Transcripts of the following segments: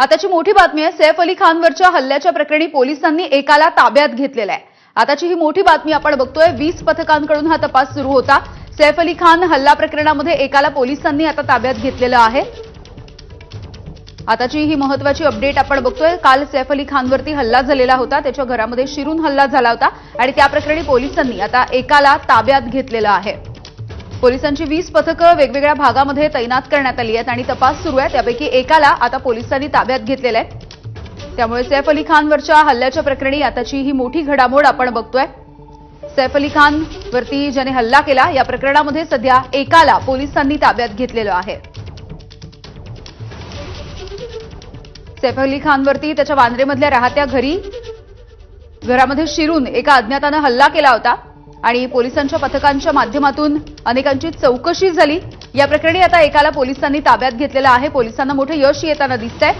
आताची मोठी बातमी आहे सैफ अली खानवरच्या हल्ल्याच्या प्रकरणी पोलिसांनी एकाला ताब्यात घेतलेला आहे. आताची ही मोठी बातमी आपण बघतोय वीस पथकांकडून हा तपास सुरू होता. सैफ अली खान हल्ला प्रकरणामध्ये एकाला पोलिसांनी आता ताब्यात घेतलेलं आहे. आताची ही महत्वाची अपडेट आपण बघतोय काल सैफ अली खानवरती हल्ला झालेला होता त्याच्या घरामध्ये शिरून हल्ला झाला होता आणि त्या प्रकरणी पोलिसांनी आता एकाला ताब्यात घेतलेलं आहे. पोलिसांची वीस पथकं वेगवेगळ्या भागामध्ये तैनात करण्यात आली आहेत आणि तपास सुरू आहे. त्यापैकी एकाला आता पोलिसांनी ताब्यात घेतलेलं आहे. त्यामुळे सैफ अली खानवरच्या हल्ल्याच्या प्रकरणी आताची ही मोठी घडामोड आपण बघतोय. सैफ अली खान वरती ज्याने हल्ला केला या प्रकरणामध्ये सध्या एकाला पोलिसांनी ताब्यात घेतलेलं आहे. सैफ अली खानवरती त्याच्या वांद्रेमधल्या राहत्या घरी घरामध्ये शिरून एका अज्ञातानं हल्ला केला होता. आणि पोलिसांच्या पथकांच्या माध्यमातून अनेकांची चौकशी झाली. या प्रकरणी आता एकाला पोलिसांनी ताब्यात घेतलेलं आहे. पोलिसांना मोठं यश येताना दिसतंय.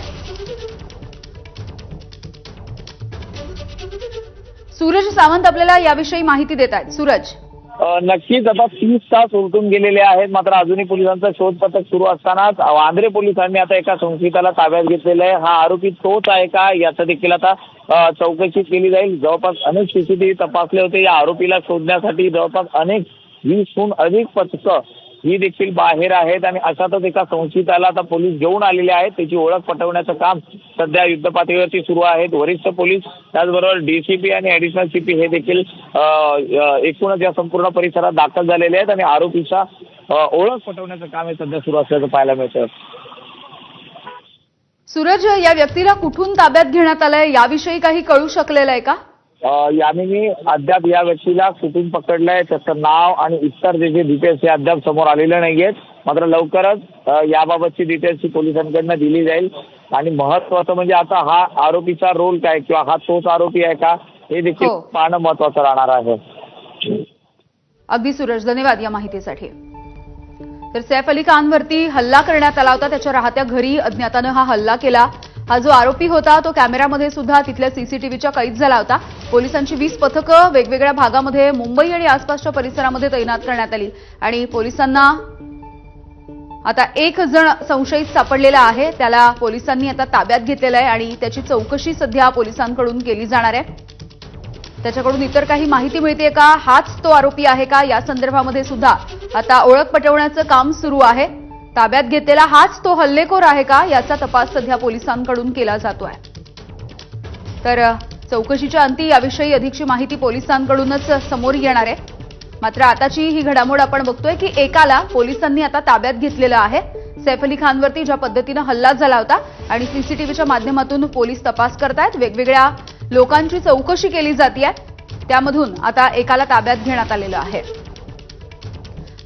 सूरज सावंत आपल्याला याविषयी माहिती देत आहेत. सूरज. नक्कीच आता तीस तास उलटून गेलेले आहेत. मात्र अजूनही पोलिसांचा शोध पथक सुरू असतानाच वांद्रे पोलिसांनी आता एका संशयिताला ताब्यात घेतलेलं आहे. हा आरोपी तोच आहे का? याचं देखील आता चौकशी केली जाईल. जवळपास अनेक सीसीटीव्ही तपासले होते. या आरोपीला शोधण्यासाठी जवळपास अनेक वीसहून अधिक पथकं ही देखील बाहेर आहेत आणि अशातच एका संशयिताला आता पोलीस घेऊन आलेले आहेत. त्याची ओळख पटवण्याचं काम सध्या युद्धपातळीवरती सुरू आहेत. वरिष्ठ पोलीस त्याचबरोबर डीसीपी आणि ऍडिशनल सीपी हे देखील एकूणच या संपूर्ण परिसरात दाखल झालेले आहेत आणि आरोपीचा ओळख पटवण्याचं काम हे सध्या सुरू असल्याचं पाहायला मिळतं सूरज या व्यक्तीला कुठून ताब्यात घेण्यात आलंय? याविषयी काही कळू शकलेलं आहे का? यामिनी अद्याप या व्यक्तीला कुठून पकडलंय. त्याचं नाव आणि इतर जे जे डिटेल्स हे अद्याप समोर आलेले नाही आहेत मात्र लवकरच याबाबतची डिटेल्स ही पोलिसांकडनं दिली जाईल. आणि महत्वाचं म्हणजे आता हा आरोपीचा रोल काय किंवा हा तोच आरोपी आहे का हे देखील हो. पाहणं महत्वाचं राहणार आहे. अगदी सूरज धन्यवाद या माहितीसाठी. तर सैफ अली खानवरती हल्ला करण्यात आला होता. त्याच्या राहत्या घरी अज्ञातानं हा हल्ला केला. हा जो आरोपी होता तो कॅमेऱ्यामध्ये सुद्धा तिथल्या सीसीटीव्हीच्या कैद झाला होता. पोलिसांची वीस पथकं वेगवेगळ्या भागामध्ये मुंबई आणि आसपासच्या परिसरामध्ये तैनात करण्यात आली. आणि पोलिसांना आता एक जण संशयित सापडलेला आहे. त्याला पोलिसांनी आता ताब्यात घेतलेलं आहे आणि त्याची चौकशी सध्या पोलिसांकडून केली जाणार आहे. त्याच्याकडून इतर काही माहिती मिळते का? हाच तो आरोपी आहे का? या संदर्भामध्ये सुद्धा आता ओळख पटवण्याचं काम सुरू आहे. ताब्यात घेतलेला हाच तो हल्लेखोर आहे का याचा तपास सध्या पोलिसांकडून केला जातोय. तर चौकशीच्या अंती याविषयी अधिकची माहिती पोलिसांकडूनच समोर येणार आहे. मात्र आताची ही घडामोड आपण बघतोय की एकाला पोलिसांनी आता ताब्यात घेतलेलं आहे. सैफ अली खानवरती ज्या पद्धतीनं हल्ला झाला होता आणि सीसीटीव्हीच्या माध्यमातून पोलीस तपास करतायत वेगवेगळ्या लोकांची चौकशी केली जाते त्यामधून आता एकाला ताब्यात घेण्यात आलेलं आहे.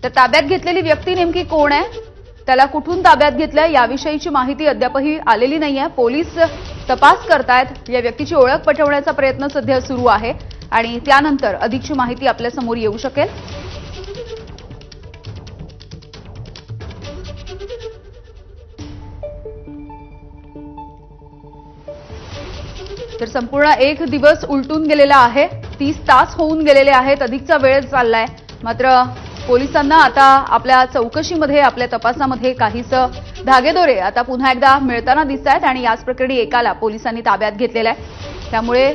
तर ताब्यात घेतलेली व्यक्ती नेमकी कोण आहे? त्याला कुठून ताब्यात घेतलंय याविषयीची माहिती अद्यापही आलेली नाहीये. पोलीस तपास करतायत. या व्यक्तीची ओळख पटवण्याचा प्रयत्न सध्या सुरू आहे. आणि त्यानंतर अधिकची माहिती आपल्यासमोर येऊ शकेल. तर संपूर्ण एक दिवस उलटून गेलेला आहे. तीस तास होऊन गेलेले आहेत. अधिकचा वेळ चाललाय. मात्र पोलिसांना आता आपल्या चौकशीमध्ये आपल्या तपासामध्ये काहीसं धागेदोरे आता पुन्हा एकदा मिळताना दिसत आहेत आणि याच प्रकरणी एकाला पोलिसांनी ताब्यात घेतलेला आहे. त्यामुळे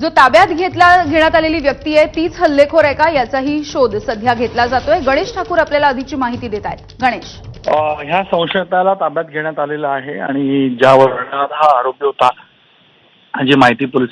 जो ताब्यात घेतला घेण्यात आलेली व्यक्ती आहे तीच हल्लेखोर आहे का? याचाही शोध सध्या घेतला जातोय. गणेश ठाकूर आपल्याला आधीची माहिती देत आहेत. गणेश. ह्या संशयिताला ताब्यात घेण्यात आलेलं आहे आणि ज्या वर्णात हा आरोपी होता जी माहिती पोलीस